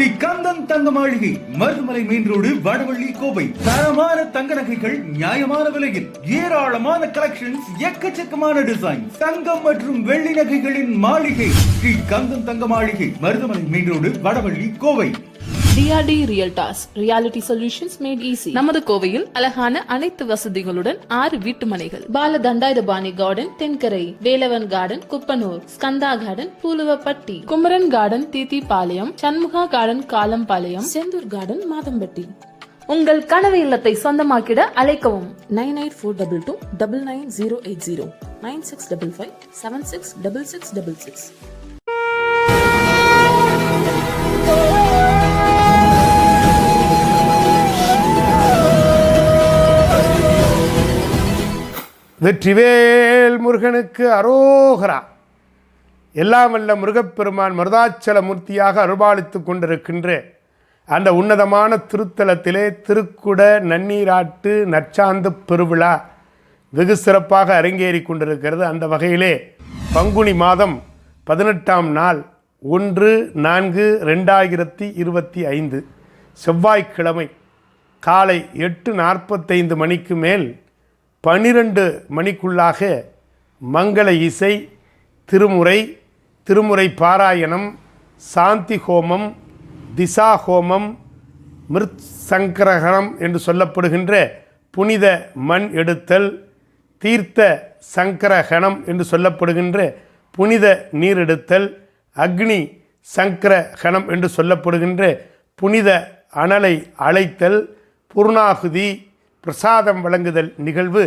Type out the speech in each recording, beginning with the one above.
Sri Kandan Thanga Maligai Marudhamalai main road Vadavalli Kovai. தரமான தங்க நகைகள் நியாயமான விலையில் ஏராளமான கலெக்ஷன்ஸ் எக்கச்சக்கமான டிசைன் தங்கம் மற்றும் வெள்ளி நகைகளின் மாளிகை Sri Kandan Thanga Maligai Marudhamalai main road Vadavalli Kovai. DRD realtors reality solutions made easy நமது கோவையில் அழகான அனைத்து வசதிகளுடன் ஆறு வீட்டு மனைகள். Bala Dhandayuthapani garden Thenkarai Velavan garden Kuppanur Skanda garden Poolavapatti Kumaran garden Theethipalayam Shanmuga garden Kalampalayam Senthur garden Madampatti. உங்கள் கனவு இல்லத்தை சொந்தமாக்கிட அழைக்கவும். Nine eight four double two double nine zero eight zero. Nine six double five seven six double six double six. Vetrivel முருகனுக்கு அரோகரா. எல்லாம் வல்ல முருகப்பெருமான் மருதாச்சல மூர்த்தியாக அருபாலித்து கொண்டிருக்கின்ற. அந்த உன்னதமான திருத்தலத்திலே திருக்குட நன்னீராட்டு நற்சாந்து பெருவிழா வெகு சிறப்பாக அரங்கேறி கொண்டிருக்கிறது. அந்த வகையிலே பங்குனி மாதம் பதினெட்டாம் நாள் ஒன்று நான்கு ரெண்டாயிரத்தி இருபத்தி ஐந்து செவ்வாய்க்கிழமை காலை எட்டு நாற்பத்தைந்து மணிக்கு மேல் பனிரெண்டு மணிக்குள்ளாக மங்கள இசை திருமுறை திருமுறை பாராயணம் சாந்தி ஹோமம் திசா ஹோமம் மிருத் சங்கரகரம் என்று சொல்லப்படுகின்ற புனித மண் எடுத்தல் தீர்த்த சங்கரகணம் என்று சொல்லப்படுகின்ற புனித நீர் எடுத்தல் அக்னி சங்கரகணம் என்று சொல்லப்படுகின்ற புனித அனலை அழைத்தல் புருணாகுதி பிரசாதம் வழங்குதல் நிகழ்வு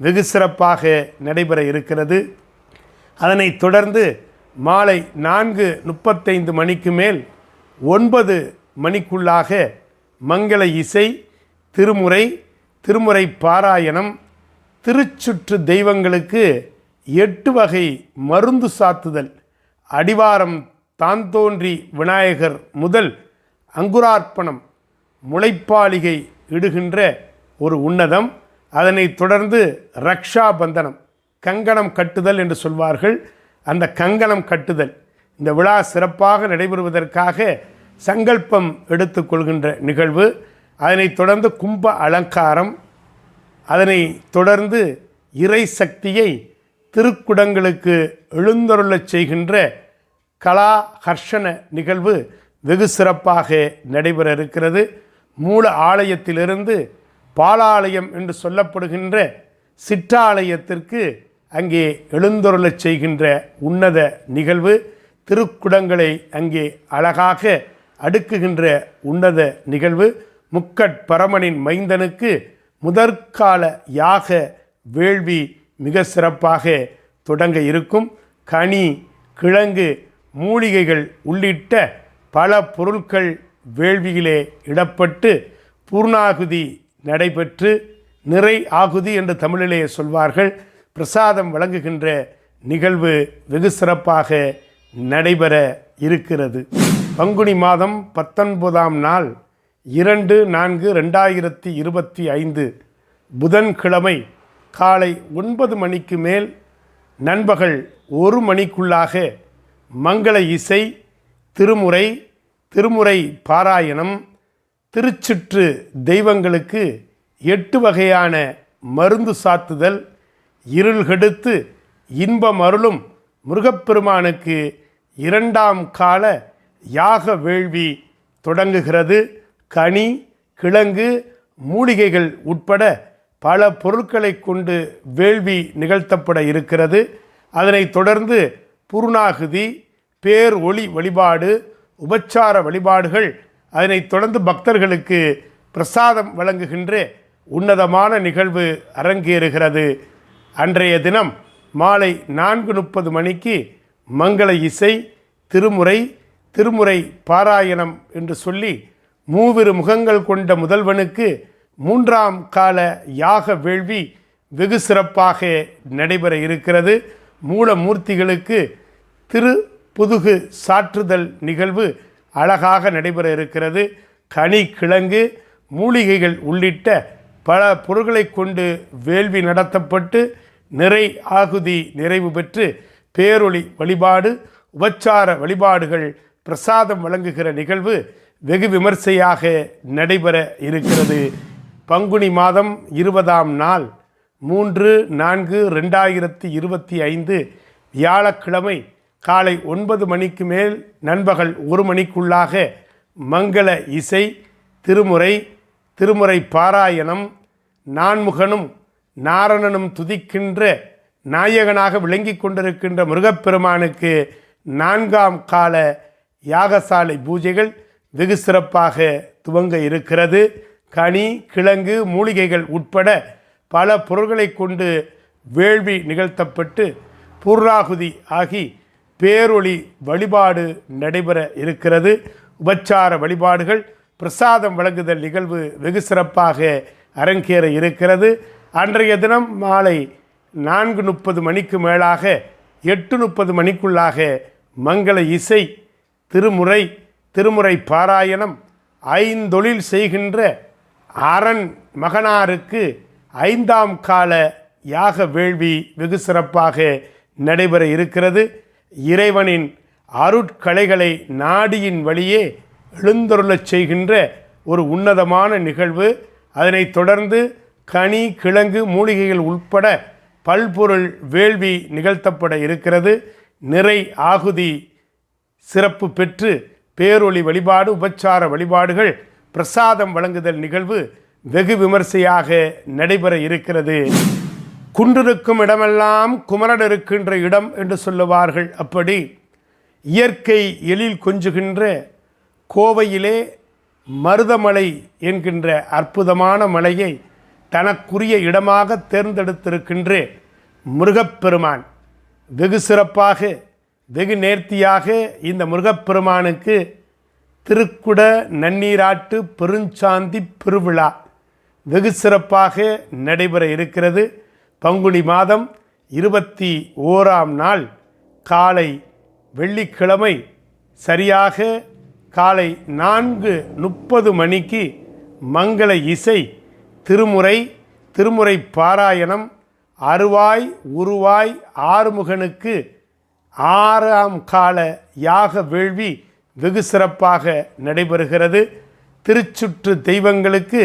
வெகு சிறப்பாக நடைபெற இருக்கிறது. அதனைத் தொடர்ந்து மாலை நான்கு முப்பத்தைந்து மணிக்கு மேல் ஒன்பது மணிக்குள்ளாக மங்கள இசை திருமுறை திருமுறை பாராயணம் திருச்சுற்று தெய்வங்களுக்கு எட்டு வகை மருந்து சாத்துதல் அடிவாரம் தான் தோன்றி விநாயகர் முதல் அங்குரார்ப்பணம் முளைப்பாளிகை இடுகின்ற ஒரு உன்னதம் அதனைத் தொடர்ந்து ரக்ஷா பந்தனம் கங்கணம் கட்டுதல் என்று சொல்வார்கள். அந்த கங்கணம் கட்டுதல் இந்த விழா சிறப்பாக நடைபெறுவதற்காக சங்கல்பம் எடுத்துக்கொள்கின்ற நிகழ்வு. அதனைத் தொடர்ந்து கும்ப அலங்காரம் அதனை தொடர்ந்து இறை சக்தியை திருக்குடங்களுக்கு எழுந்தருளச் செய்கின்ற கலா ஹர்ஷன நிகழ்வு வெகு சிறப்பாக நடைபெற இருக்கிறது. மூல ஆலயத்திலிருந்து பாலாலயம் என்று சொல்லப்படுகின்ற சிற்றாலயத்திற்கு அங்கே எழுந்தொருளச் செய்கின்ற உன்னத நிகழ்வு திருக்குடங்களை அங்கே அழகாக அடுக்குகின்ற உன்னத நிகழ்வு. முக்கட் பரமனின் மைந்தனுக்கு முதற்கால யாக வேள்வி மிக சிறப்பாக தொடங்க இருக்கும். கனி கிழங்கு மூலிகைகள் உள்ளிட்ட பல பொருட்கள் வேள்வியிலே இடப்பட்டு பூர்ணாகுதி நடைபெற்று நிறை ஆகுதி என்று தமிழிலே சொல்வார்கள். பிரசாதம் வழங்குகின்ற நிகழ்வு வெகு சிறப்பாக நடைபெற இருக்கிறது. பங்குனி மாதம் பத்தொன்பதாம் நாள் இரண்டு நான்கு ரெண்டாயிரத்தி இருபத்தி ஐந்து புதன்கிழமை காலை ஒன்பது மணிக்கு மேல் நண்பகல் ஒரு மணிக்குள்ளாக மங்கள இசை திருமுறை திருமுறை பாராயணம் திருச்சுற்று தெய்வங்களுக்கு எட்டு வகையான மருந்து சாத்துதல் இருள் கெடுத்து இன்பம் அருளும் முருகப்பெருமானுக்கு இரண்டாம் கால யாக வேள்வி தொடங்குகிறது. கனி கிழங்கு மூலிகைகள் உட்பட பல பொருட்களை கொண்டு வேள்வி நிகழ்த்தப்பட இருக்கிறது. அதனைத் தொடர்ந்து புருணாகுதி பேர் ஒளி வழிபாடு உபச்சார வழிபாடுகள் அதனைத் தொடர்ந்து பக்தர்களுக்கு பிரசாதம் வழங்குகின்ற உன்னதமான நிகழ்வு அரங்கேறுகிறது. அன்றைய தினம் மாலை நான்கு முப்பது மணிக்கு மங்கள இசை திருமுறை திருமுறை பாராயணம் என்று சொல்லி மூவிரு முகங்கள் கொண்ட முதல்வனுக்கு மூன்றாம் கால யாக வேள்வி வெகு சிறப்பாக நடைபெற இருக்கிறது. மூலமூர்த்திகளுக்கு திரு புதுகு சாற்றுதல் நிகழ்வு அழகாக நடைபெற இருக்கிறது. கனி கிழங்கு மூலிகைகள் உள்ளிட்ட பல பொருட்களை கொண்டு வேள்வி நடத்தப்பட்டு நிறை ஆகுதி நிறைவு பெற்று பேரொளி வழிபாடு உபச்சார வழிபாடுகள் பிரசாதம் வழங்குகிற நிகழ்வு வெகு விமர்சையாக நடைபெற இருக்கிறது. பங்குனி மாதம் இருபதாம் நாள் மூன்று நான்கு ரெண்டாயிரத்தி இருபத்தி ஐந்து வியாழக்கிழமை காலை ஒன்பது மணிக்கு மேல் நண்பகல் ஒரு மணிக்குள்ளாக மங்கள இசை திருமுறை திருமுறை பாராயணம் நான்முகனும் நாரணனும் துதிக்கின்ற நாயகனாக விளங்கி கொண்டிருக்கின்ற முருகப்பெருமானுக்கு நான்காம் கால யாகசாலை பூஜைகள் வெகு சிறப்பாக துவங்க இருக்கிறது. கனி கிழங்கு மூலிகைகள் உட்பட பல பொருள்களை கொண்டு வேள்வி நிகழ்த்தப்பட்டு பூர்ணாகுதி ஆகி பேரொளி வழிபாடு நடைபெற இருக்கிறது. உபச்சார வழிபாடுகள் பிரசாதம் வழங்குதல் நிகழ்வு வெகு சிறப்பாக அரங்கேற இருக்கிறது. அன்றைய தினம் மாலை நான்கு முப்பது மணிக்கு மேலாக எட்டு முப்பது மணிக்குள்ளாக மங்கள இசை திருமுறை திருமுறை பாராயணம் ஐந்தொழில் செய்கின்ற அரண் மகனாருக்கு ஐந்தாம் கால யாக வேள்வி வெகு சிறப்பாக நடைபெற இருக்கிறது. இறைவனின் அருட்கலைகளை நாடியின் வழியே எழுந்தருளச் செய்கின்ற ஒரு உன்னதமான நிகழ்வு. அதனைத் தொடர்ந்து கனி கிழங்கு மூலிகைகள் உட்பட பல்பொருள் வேள்வி நிகழ்த்தப்பட இருக்கிறது. நிறை ஆகுதி சிறப்பு பெற்று பேரொளி வழிபாடு உபச்சார வழிபாடுகள் பிரசாதம் வழங்குதல் நிகழ்வு வெகு விமர்சையாக நடைபெற இருக்கிறது. குன்றிருக்கும் இடமெல்லாம் குமரன் இருக்கின்ற இடம் என்று சொல்லுவார்கள். அப்படி இயற்கை எழில் கொஞ்சுகின்ற கோவையிலே மருதமலை என்கின்ற அற்புதமான மலையை தனக்குரிய இடமாக தேர்ந்தெடுத்திருக்கின்ற முருகப்பெருமான். வெகு சிறப்பாக வெகு நேர்த்தியாக இந்த முருகப்பெருமானுக்கு திருக்குட நன்னீராட்டு பெருஞ்சாந்தி பெருவிழா வெகு சிறப்பாக நடைபெற இருக்கிறது. பங்குனி மாதம் இருபத்தி ஓராம் நாள் காலை வெள்ளிக்கிழமை சரியாக காலை நான்கு முப்பது மணிக்கு மங்கள இசை திருமுறை திருமுறை பாராயணம் அருவாய் உருவாய் ஆறுமுகனுக்கு ஆறாம் கால யாக வேள்வி வெகு சிறப்பாக நடைபெறுகிறது. திருச்சுற்று தெய்வங்களுக்கு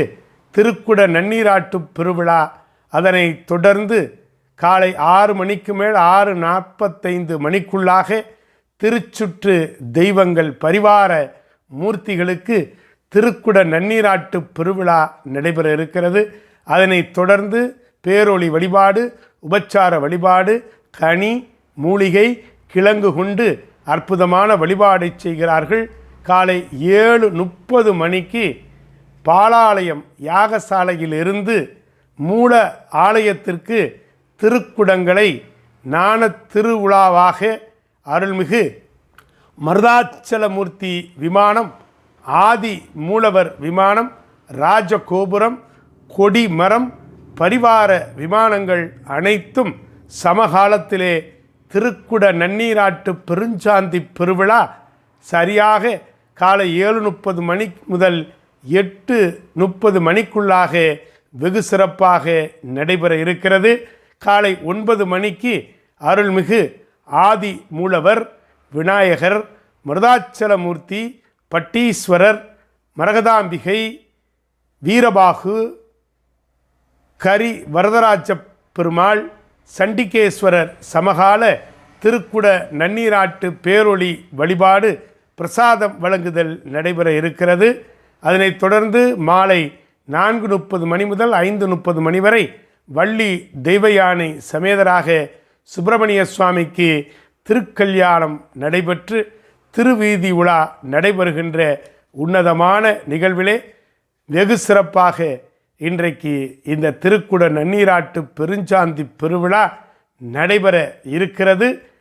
திருக்குட நன்னீராட்டு பெருவிழா அதனை தொடர்ந்து காலை ஆறு மணிக்கு மேல் ஆறு நாற்பத்தைந்து மணிக்குள்ளாக திருச்சுற்று தெய்வங்கள் பரிவார மூர்த்திகளுக்கு திருக்குட நன்னீராட்டு பெருவிழா நடைபெற இருக்கிறது. அதனைத் தொடர்ந்து பேரொளி வழிபாடு உபச்சார வழிபாடு கனி மூலிகை கிழங்கு கொண்டு அற்புதமான வழிபாடை செய்கிறார்கள். காலை ஏழு முப்பது மணிக்கு பாலாலயம் யாகசாலையில் இருந்து மூல ஆலயத்திற்கு திருக்குடங்களை ஞான திருவிழாவாக அருள்மிகு மருதாச்சலமூர்த்தி விமானம் ஆதி மூலவர் விமானம் ராஜகோபுரம் கொடிமரம் பரிவார விமானங்கள் அனைத்தும் சமகாலத்திலே திருக்குட நன்னீராட்டு பெருஞ்சாந்தி பெருவிழா சரியாக காலை ஏழு முப்பது மணி முதல் எட்டு முப்பது மணிக்குள்ளாக வெகு சிறப்பாக நடைபெற இருக்கிறது. காலை ஒன்பது மணிக்கு அருள்மிகு ஆதி மூலவர் விநாயகர் மிருதாச்சலமூர்த்தி பட்டீஸ்வரர் மரகதாம்பிகை வீரபாகு கரி வரதராஜ பெருமாள் சண்டிகேஸ்வரர் சமகால திருக்குட நன்னீராட்டு பேரொளி வழிபாடு பிரசாதம் வழங்குதல் நடைபெற இருக்கிறது. அதனைத் தொடர்ந்து மாலை நான்கு முப்பது மணி முதல் ஐந்து முப்பது மணி வரை வள்ளி தெய்வயானை சமேதராக சுப்பிரமணிய சுவாமிக்கு திருக்கல்யாணம் நடைபெற்று திருவீதி உலா நடைபெறுகின்ற உன்னதமான நிகழ்விலே வெகு சிறப்பாக இன்றைக்கு இந்த திருக்குட நன்னீராட்டு பெருஞ்சாந்தி பெருவிழா நடைபெற இருக்கிறது.